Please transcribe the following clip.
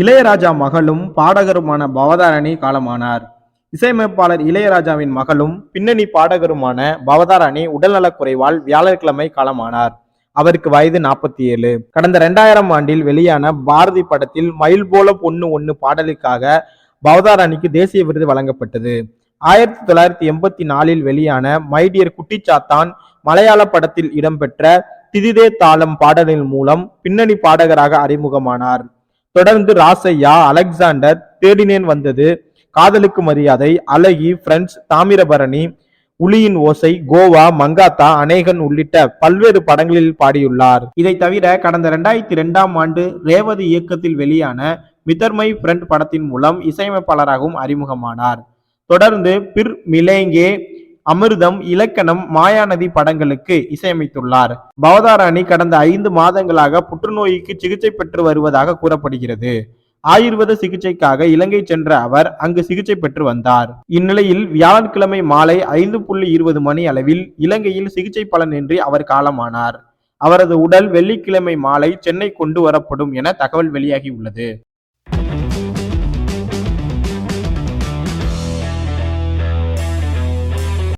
இளையராஜா மகளும் பாடகருமான பவதாரணி காலமானார். இசையமைப்பாளர் இளையராஜாவின் மகளும் பின்னணி பாடகருமான பவதாரணி உடல்நலக்குறைவால் வியாழக்கிழமை காலமானார். அவருக்கு வயது நாற்பத்தி ஏழு கடந்த இரண்டாயிரம் ஆண்டில் வெளியான பாரதி படத்தில் மயில் போல பொண்ணு ஒண்ணு பாடலுக்காக பவதாராணிக்கு தேசிய விருது வழங்கப்பட்டது. ஆயிரத்தி தொள்ளாயிரத்தி எண்பத்தி நாலில் வெளியான மைடியர் குட்டிச்சாத்தான் மலையாள படத்தில் இடம்பெற்ற திதிதே தாளம் பாடலின் மூலம் பின்னணி பாடகராக அறிமுகமானார். தொடர்ந்து ராசையா அலெக்சாண்டர் தேடினேன் வந்தது. காதலுக்கு மரியாதை அழகி பிரெண்ட்ஸ் தாமிரபரணி உளியின் ஓசை கோவா மங்காத்தா அநேகன் உள்ளிட்ட பல்வேறு படங்களில் பாடியுள்ளார். இதை தவிர கடந்த இரண்டாயிரத்தி இரண்டாம் ஆண்டு ரேவதி இயக்கத்தில் வெளியான மிதர்மை ஃப்ரெண்ட் படத்தின் மூலம் இசையமைப்பாளராகவும் அறிமுகமானார். தொடர்ந்து பிர் மிலேங்கே அமிர்தம் இலக்கணம் மாயாநதி படங்களுக்கு இசையமைத்துள்ளார். பவதாராணி கடந்த ஐந்து மாதங்களாக புற்றுநோய்க்கு சிகிச்சை பெற்று வருவதாக கூறப்படுகிறது. ஆயுர்வேத சிகிச்சைக்காக இலங்கை சென்ற அவர் அங்கு சிகிச்சை பெற்று வந்தார். இந்நிலையில் வியாழக்கிழமை மாலை ஐந்து புள்ளி இருபது மணி அளவில் இலங்கையில் சிகிச்சை பலனின்றி அவர் காலமானார். அவரது உடல் வெள்ளிக்கிழமை மாலை சென்னை கொண்டு வரப்படும் என தகவல் வெளியாகியுள்ளது